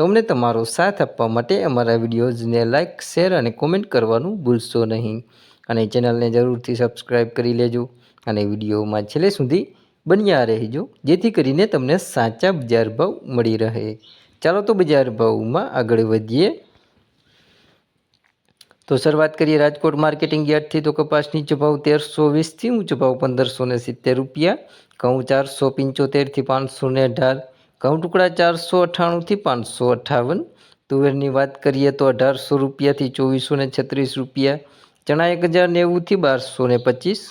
તો અમને તમારો સાથ આપવા માટે અમારા વિડીયોઝને લાઇક, શેર અને કોમેન્ટ કરવાનું ભૂલશો નહીં. અને ચેનલને જરૂરથી સબસ્ક્રાઈબ કરી લેજો અને વિડીયોમાં છેલ્લે સુધી બન્યા રહેજો, જેથી કરીને તમને સાચા બજાર ભાવ મળી રહે. ચાલો તો બજાર ભાવમાં આગળ વધીએ. તો શરૂઆત કરીએ રાજકોટ માર્કેટિંગ યાર્ડથી. તો કપાસ નીચો ભાવ તેરસો વીસથી, ઊંચો ભાવ પંદરસો સિત્તેર રૂપિયા, ઘઉં ચારસો પંચોતેરથી પાંચસો ને અઢાર ઘઉં ટુકડા ચારસો અઠ્ઠાણુંથી પાંચસો અઠ્ઠાવન. તુવેરની વાત કરીએ તો અઢારસો રૂપિયાથી ચોવીસો ને છત્રીસ રૂપિયા. ચણા એક હજાર નેવુંથી બારસો ને પચીસ.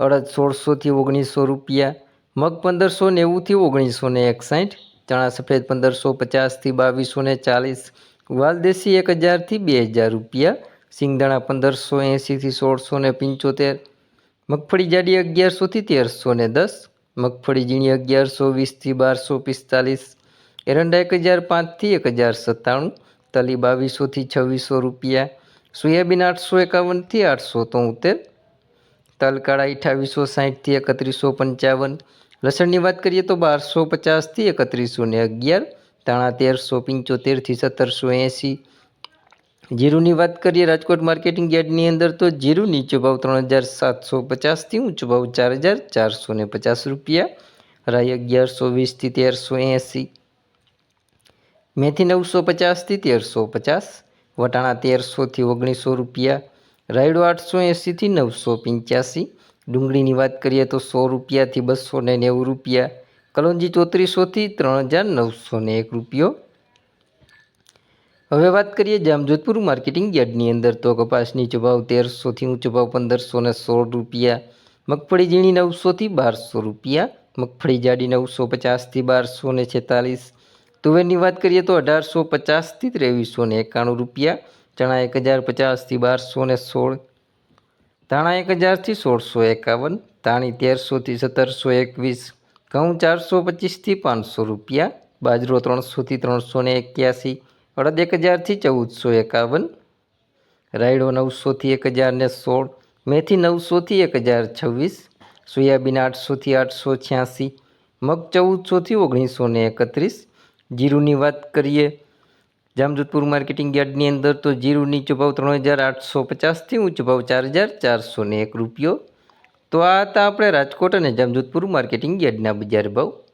અડદ સોળસોથી ઓગણીસો રૂપિયા. મગ પંદરસો નેવુંથી ઓગણીસો ને એકસાઠ. ચણા સફેદ પંદરસો પચાસથી બાવીસો ને ચાલીસ. વાલદેશી એક હજારથી બે હજાર રૂપિયા. સિંગદાણા પંદરસો એંસીથી સોળસો ને પંચોતેર. મગફળી જાડી અગિયારસોથી તેરસો ને દસ. મગફળી ઝીણી અગિયારસો, વીસથી બારસો, પિસ્તાલીસ, એરંડા એક હજાર પાંચથી એક હજાર સત્તાણું, તલી બાવીસોથી છવ્વીસો રૂપિયા, સોયાબીન આઠસો એકાવનથી આઠસો તોતેર, તલકાળા અઠાવીસો સાહીઠથી એકત્રીસો પંચાવન, લસણની વાત કરીએ તો બારસો પચાસથી એકત્રીસો ને અગિયાર તાણા તેરસો પંચોતેરથી સત્તરસો એંસી જીરુની વાત કરીએ, રાજકોટ માર્કેટિંગ યાર્ડની અંદર તો જીરું નીચો ભાવ ત્રણ હજાર સાતસો પચાસથી ઊંચો ભાવ ચાર હજાર ચારસો ને પચાસ રૂપિયા, રાઈ અગિયારસો વીસથી તેરસો એંસી, મેથી નવસો પચાસથી તેરસો પચાસ, વટાણા તેરસોથી ઓગણીસો રૂપિયા, રાયડો આઠસો એંસીથી નવસો પંચ્યાસી, ડુંગળીની વાત કરીએ તો સો રૂપિયાથી બસો ને નેવું રૂપિયા, કલોંજી ચોત્રીસોથી ત્રણ હજાર નવસો ને એક રૂપિયો હવે વાત કરીએ જામજોધપુર માર્કેટિંગ યાર્ડની અંદર. તો કપાસની ચભાવ તેરસોથી ઊંચો ભાવ પંદરસો ને સોળ રૂપિયા, મગફળી ઝીણી નવસોથી બારસો રૂપિયા, મગફળી જાડી નવસો પચાસથી બારસો ને છેતાલીસ તુવેરની વાત કરીએ તો અઢારસો પચાસથી ત્રેવીસો ને એકાણું રૂપિયા, ચણા એક હજાર પચાસથી બારસો ને સોળ, ધાણા એક હજારથી સોળસો એકાવન, ધાણી તેરસોથી સત્તરસો એકવીસ, ઘઉં ચારસો પચીસથી પાંચસો રૂપિયા, બાજરો ત્રણસોથી ત્રણસો ને એક્યાસી અડદ એક હજારથી ચૌદસો એકાવન, રાયડો નવસોથી એક હજાર ને સોળ, મેથી નવસોથી એક હજાર છવ્વીસ, સોયાબીન આઠસોથી આઠસો છ્યાસી, મગ ચૌદસોથી ઓગણીસો ને એકત્રીસ. જીરુની વાત કરીએ, જામજોધપુર માર્કેટિંગ યાર્ડની અંદર તો જીરું નીચો ત્રણ હજાર આઠસો પચાસથી ઊંચો ભાવ ચાર હજાર ચારસો ને એક રૂપિયો. તો આ હતા આપણે રાજકોટ અને જામજોધપુર માર્કેટિંગ યાર્ડના બજાર ભાવ.